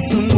பேசும்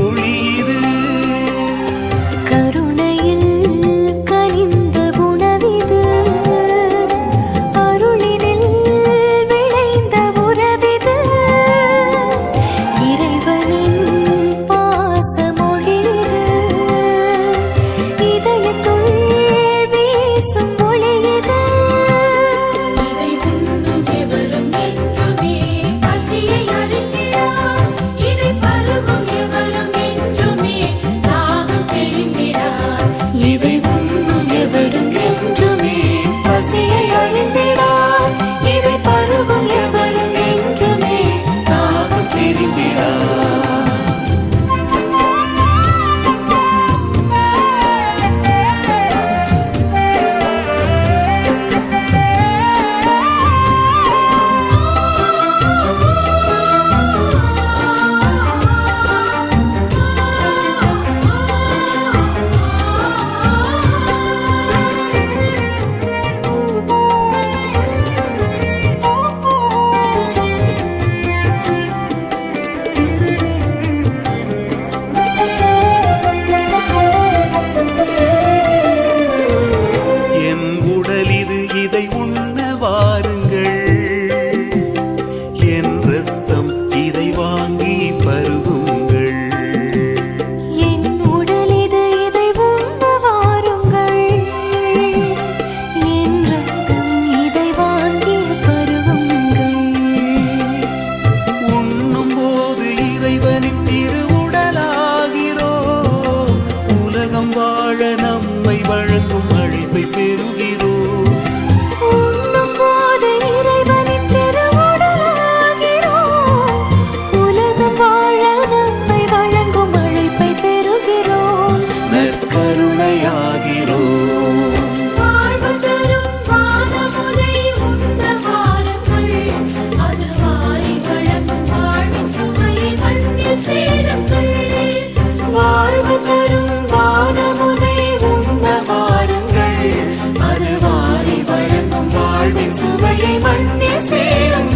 சுவையை மண்ணில் சேரும்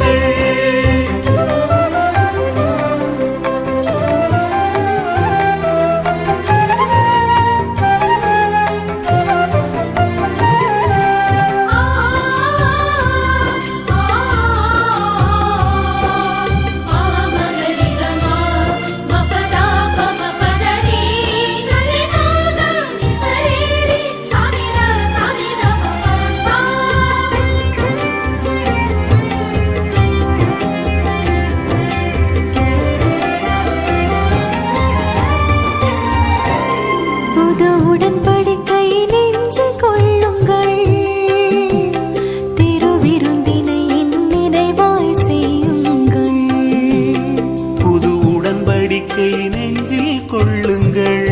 நம்பிக்கை நெஞ்சில் கொள்ளுங்கள்.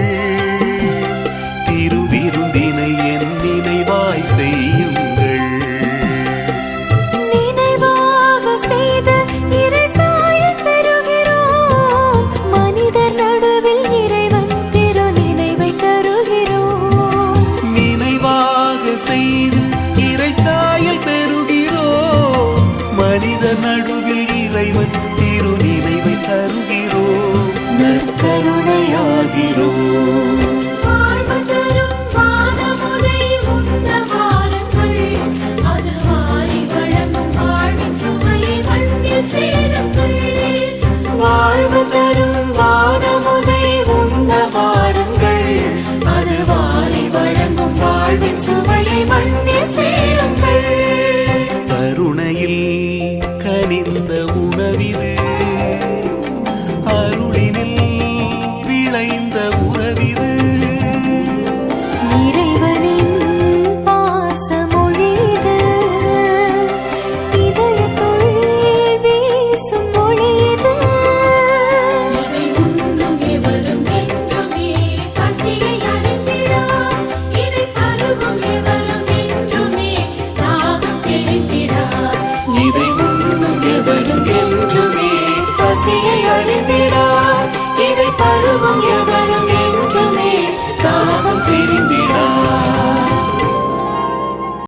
திருவிருந்தினை என் நினைவாய் செய்யுங்கள். நினைவாக செய்த மனிதர் நடுவில் இறைவன் திரு செய்து தரும் வானமுதை உண்ண வாருங்கள். அது வாரி வழங்கும் வாழ்வின் சுவையை மண்ணில் சேருங்கள். கருணையில்